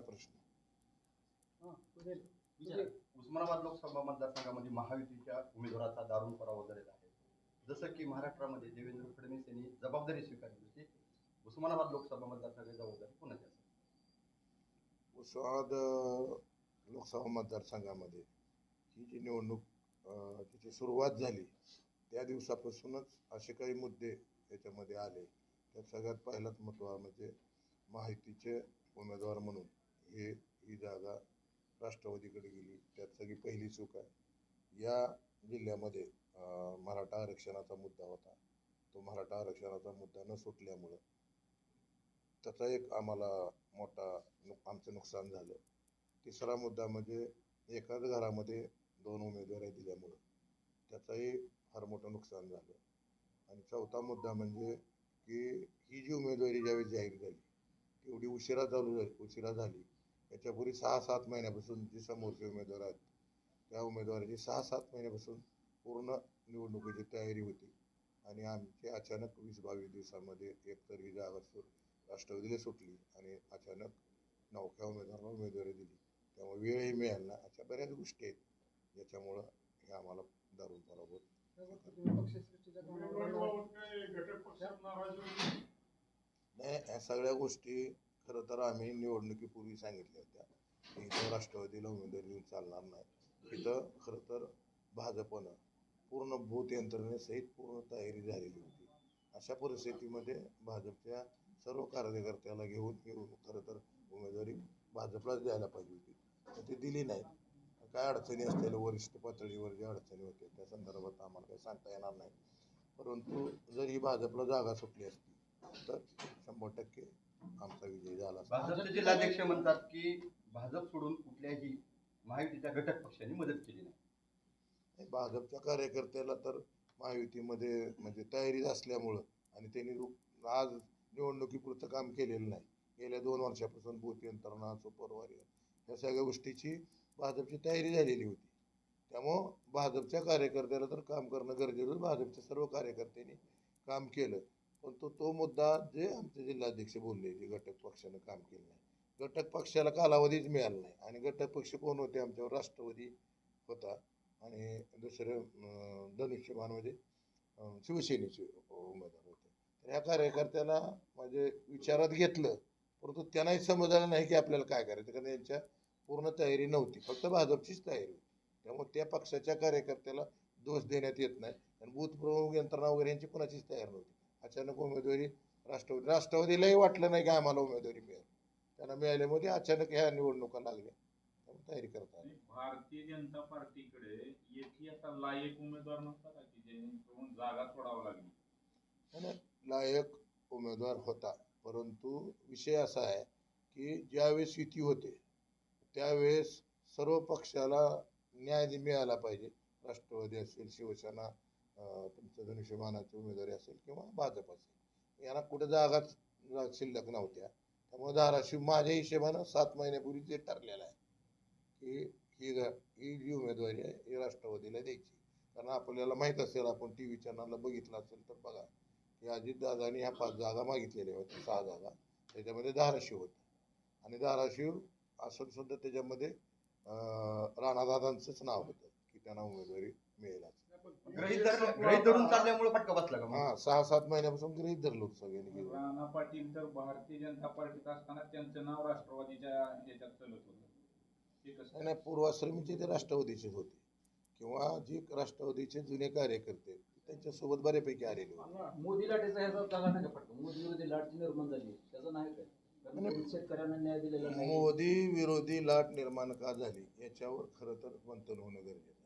काय प्रश्न उस्मानाबाद लोकसभा मतदारसंघामध्ये महायुतीच्या उमेदवाराचा दारुण पराभव झालेला आहे. जसं की महाराष्ट्रामध्ये देवेंद्र फडणवीस यांनी जबाबदारी स्वीकारली होती. उस्मानाबाद लोकसभा मतदारसंघाची जबाबदारी कोणाची असेल? उस्मानाबाद लोकसभा मतदारसंघामध्ये ही जी निवडणूक अं, तिची सुरुवात झाली त्या दिवसापासूनच असे काही मुद्दे त्याच्यामध्ये आले. त्यात सगळ्यात पहिलाच महत्त्व म्हणजे माहितीचे उमेदवार म्हणून हे ही जागा राष्ट्रवादीकडे गेली. त्यात सगळी पहिली चूक आहे. या जिल्ह्यामध्ये मराठा आरक्षणाचा मुद्दा होता. तो मराठा आरक्षणाचा मुद्दा न सुटल्यामुळं त्याचा एक आम्हाला मोठा नुक आमचं नुकसान झालं. तिसरा मुद्दा म्हणजे एकाच घरामध्ये दोन उमेदवारी दिल्यामुळं त्याचाही फार मोठं नुकसान झालं. आणि चौथा मुद्दा म्हणजे की ही जी उमेदवारी ज्यावेळी जाहीर झाली तेवढी उशिरा चालू झाली उशिरा झाली. याच्यापूर्वी सहा सात महिन्यापासून जी समोरचे उमेदवार आहेत त्या उमेदवाराची सहा सात महिन्यापासून पूर्ण निवडणुकीची तयारी होती. आणि आमची अचानक वीस बावीस दिवसामध्ये एकतर ही जागा सु राष्ट्रवादीला सुटली आणि अचानक नवख्या उमेदवाराला उमेदवारी दिली. त्यामुळे वेळही मिळाला ना अशा बऱ्याच गोष्टी आहेत. ज्याच्यामुळं हे आम्हाला दारुण पराभूत नाही ह्या सगळ्या गोष्टी खरं तर आम्ही निवडणुकीपूर्वी सांगितल्या होत्या की इथं राष्ट्रवादीला उमेदवारी देऊन चालणार नाही. इथं खरं तर भाजपनं पूर्ण भूत यंत्रणेसहित पूर्ण तयारी झालेली होती. अशा परिस्थितीमध्ये भाजपच्या सर्व कार्यकर्त्याला घेऊन घेऊन खरं तर उमेदवारी भाजपलाच द्यायला पाहिजे होती. तर ती दिली नाही. काय अडचणी असलेल्या वरिष्ठ पातळीवर ज्या अडचणी होत्या त्या संदर्भात आम्हाला काही सांगता येणार नाही. परंतु जर ही भाजपला जागा सुटली असती तर शंभर टक्के आमचा विजय झाला. भाजपचे जिल्हाध्यक्ष म्हणतात की भाजप सोडून कुठल्याही महायुतीच्या घटक पक्षांनी मदत केली नाही भाजपच्या कार्यकर्त्याला तर महायुतीमध्ये म्हणजे तयारीच असल्यामुळं आणि त्यांनी आज निवडणुकीपुरतं काम केलेलं नाही गेल्या दोन वर्षापासून बूथ यंत्रणा सुपरवारी ह्या सगळ्या गोष्टीची भाजपची तयारी झालेली होती त्यामुळं भाजपच्या कार्यकर्त्याला तर काम करणं गरजेचं. भाजपच्या सर्व कार्यकर्त्यांनी काम केलं पण तो तो मुद्दा जे आमचे जिल्हाध्यक्ष बोलले जे घटक पक्षानं काम केलं नाही. घटक पक्षाला कालावधीच मिळाला नाही. आणि घटक पक्ष कोण होते? आमच्यावर राष्ट्रवादी होता. आणि दुसरं धनुष्यमान म्हणजे शिवसेनेचे उमेदवार होते. तर ह्या कार्यकर्त्याला म्हणजे विचारात घेतलं. परंतु त्यांनाही समजलं नाही की आपल्याला काय करायचं. कारण यांच्या पूर्ण तयारी नव्हती. फक्त भाजपचीच तयारी होती. त्यामुळे त्या पक्षाच्या कार्यकर्त्याला दोष देण्यात येत नाही. आणि बूथ प्रमुख यंत्रणा वगैरे यांची कुणाचीच तयार नव्हती. अचानक उमेदवारी राष्ट्रवादी राष्ट्रवादीलाही वाटलं नाही की आम्हाला उमेदवारी मिळेल. त्यांना मिळाल्यामुळे अचानक ह्या निवडणुका लागल्या. त्यामुळे तयारी करतात आणि भारतीय जनता पार्टीकडे एकही असा लायक उमेदवार नव्हता का? की जेणेकरून जागा सोडावं लागली. आणि लायक उमेदवार होता. परंतु विषय असा आहे की ज्यावेळेस युती होते त्यावेळेस सर्व पक्षाला न्याय मिळाला पाहिजे. राष्ट्रवादी असेल शिवसेना तुमचं धनुष्यमानाची उमेदवारी असेल किंवा भाजप असेल यांना कुठे जागाच शिल्लक नव्हत्या. त्यामुळे धाराशिव माझ्या हिशेबानं सात महिन्यापूर्वी जे ठरलेलं आहे की ही ही जी उमेदवारी आहे ही राष्ट्रवादीला द्यायची. कारण आपल्याला माहीत असेल आपण टी व्ही चॅनलला बघितलं असेल तर बघा की अजितदादांनी ह्या पाच जागा मागितलेल्या होत्या सहा जागा. त्याच्यामध्ये धाराशिव होतं. आणि धाराशिव असून सुद्धा त्याच्यामध्ये राणादादांचंच नाव होतं की त्यांना उमेदवारी मिळेल असं. गृहीत धर- गृहीत धरून चालल्यामुळे फटका बसला का मग? हा सहा सात महिन्यापासून गृहीत धरलं होतं सगळ्यांनी की राणा पाटील तर भारतीय जनता पार्टीत असताना त्यांचं नाव राष्ट्रवादीच्या याच्यात चलत होतं. ते कसं नाही नाही पूर्वाश्रमीचे ते राष्ट्रवादीचेच होते. किंवा जे राष्ट्रवादीचे जुने कार्यकर्ते त्यांच्यासोबत बऱ्यापैकी आलेले होते. मोदी लाटेचा ह्याचा झाला नाही का फटका मोदी विरोधी लाट निर्माण झाली त्याचं नाही काय? कारण नाही. त्यांनी शेतकऱ्यांना न्याय दिलेला नाही. मोदी विरोधी लाट निर्माण का झाली? याच्यावर खरं तर मंथन होणं गरजेचं आहे.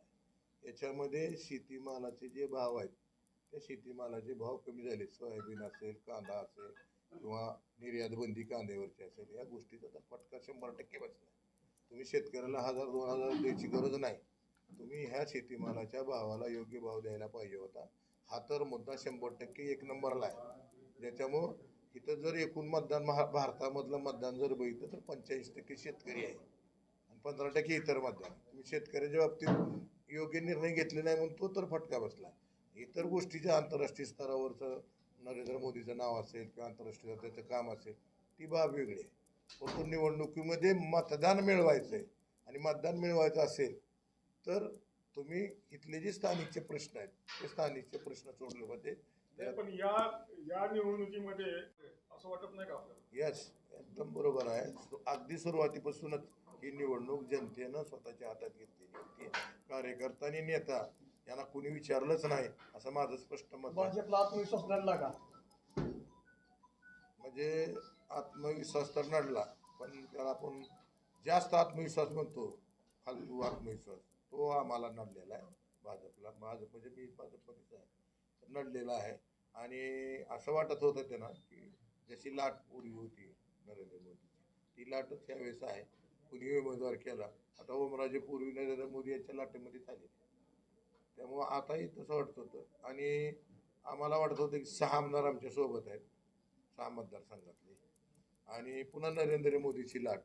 याच्यामध्ये शेतीमालाचे जे भाव आहेत त्या शेतीमालाचे भाव कमी झाले सोयाबीन असेल कांदा असेल किंवा निर्यातबंदी कांद्यावरची असेल या गोष्टीचा तर फटका शंभर टक्के बसला. तुम्ही शेतकऱ्याला हजार दोन हजार द्यायची गरज नाही. तुम्ही ह्या शेतीमालाच्या भावाला योग्य भाव द्यायला पाहिजे होता. हा तर मुद्दा शंभर टक्के एक नंबरला आहे. ज्याच्यामुळं इथं जर एकूण मतदान महा भारतामधलं मतदान जर बघितलं तर पंच्याऐंशी टक्के शेतकरी आहे. आणि पंधरा टक्के इतर मतदान. तुम्ही शेतकऱ्याच्या बाबतीत योग्य निर्णय घेतले नाही म्हणून तो तर फटका बसला. इतर गोष्टीच्या आंतरराष्ट्रीय स्तरावरचं नरेंद्र मोदीचं नाव असेल किंवा आंतरराष्ट्रीय त्याचं काम असेल ती बाब वेगळी आहे. परंतु निवडणुकीमध्ये मतदान मिळवायचं आहे आणि मतदान मिळवायचं असेल तर तुम्ही इथले जे स्थानिकचे प्रश्न आहेत ते स्थानिकचे प्रश्न सोडले होते पण या या निवडणुकीमध्ये असं वाटत नाही का आपल्याला? यस एकदम बरोबर आहे. अगदी सुरुवातीपासूनच ही निवडणूक जनतेनं स्वतःच्या हातात घेतलेली होती. कार्यकर्ता आणि नेता यांना कुणी विचारलंच नाही असं माझं स्पष्ट मत आहे. भाजपला आत्मविश्वास नडला का? म्हणजे आत्मविश्वास तर नडला पण त्याला आपण जास्त आत्मविश्वास म्हणतो फालतू आत्मविश्वास. तो आम्हाला नडलेला आहे भाजपला. भाजप म्हणजे मी भाजपमध्येच आहे नडलेला आहे. आणि असं वाटत होतं त्यांना की जशी लाट पूर्वी होती नरेंद्र मोदी ती लाटच यावेळेस आहे. कुणी उमेदवार केला. आता ओमराजे पूर्वी नरेंद्र मोदी यांच्या लाटेमध्ये झाले. त्यामुळं आताही तसं वाटत होतं. आणि आम्हाला वाटत होतं की सहा आमदार आमच्यासोबत आहेत सहा मतदारसंघातले. आणि पुन्हा नरेंद्र मोदीची लाट.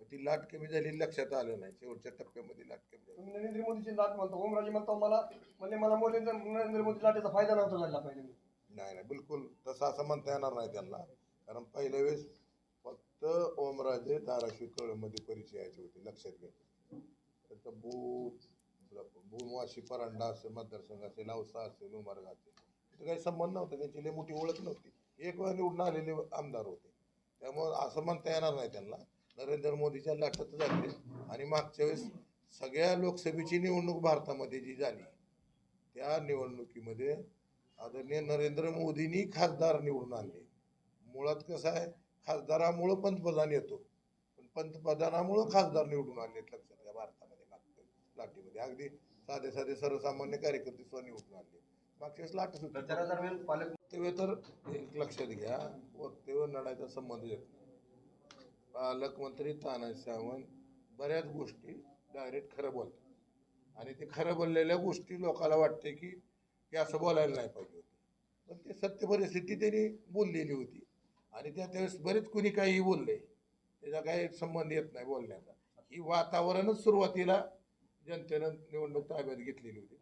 ती लाट कमी झाली लक्षात आलं नाही. शेवटच्या टप्प्यामध्ये लाट कमी झाली. तुम्ही नरेंद्र मोदीची लाट म्हणतो ओमराजे म्हणतो मला म्हणजे मला मोदी नरेंद्र मोदी लाटेचा फायदा नव्हता झाला पाहिजे. नाही नाही बिलकुल तसं असं म्हणता येणार नाही त्यांना. कारण पहिल्या वेळेस तर ओमराजे धाराशिव कळमध्ये परिचयाचे होते लक्षात घ्या. त्यांचं बूथ बून वाशी परांडा असेल मतदारसंघ असेल औसा असेल उमरगा असेल. तिथं काही संबंध नव्हता त्यांची लई मोठी ओळख नव्हती. एक वेळा निवडून आलेले आमदार होते. त्यामुळं असं म्हणता येणार नाही त्यांना. नरेंद्र मोदीच्या लाटत झाले आणि मागच्या वेळेस सगळ्या लोकसभेची निवडणूक भारतामध्ये जी झाली त्या निवडणुकीमध्ये आदरणीय नरेंद्र मोदींनी खासदार निवडून आणले. मुळात कसं आहे खासदारामुळं पंतप्रधान येतो. पण पंतप्रधानामुळं खासदार निवडून आणले लक्षात घ्या भारतामध्ये लाटीमध्ये. अगदी साधे साधे सर्वसामान्य कार्यकर्ते सुद्धा निवडून आणले मागच्या वेळेस लाटच होती प्रचारादरम्यान पालक वक्तव्य तर एक लक्षात घ्या वक्तव्य लढायचा संबंध येत पालकमंत्री तानाजी सावंत बऱ्याच गोष्टी डायरेक्ट खरं बोलतात. आणि ते खरं बोललेल्या गोष्टी लोकांना वाटते की हे असं बोलायला नाही पाहिजे होतं. पण ते सत्य परिस्थिती त्यांनी बोललेली होती. आणि त्या त्यावेळेस बरेच कुणी काही बोलले. त्याचा काही संबंध येत नाही बोलण्याचा. ही वातावरणच सुरुवातीला जनतेनं निवडणूक ताब्यात घेतलेली होती.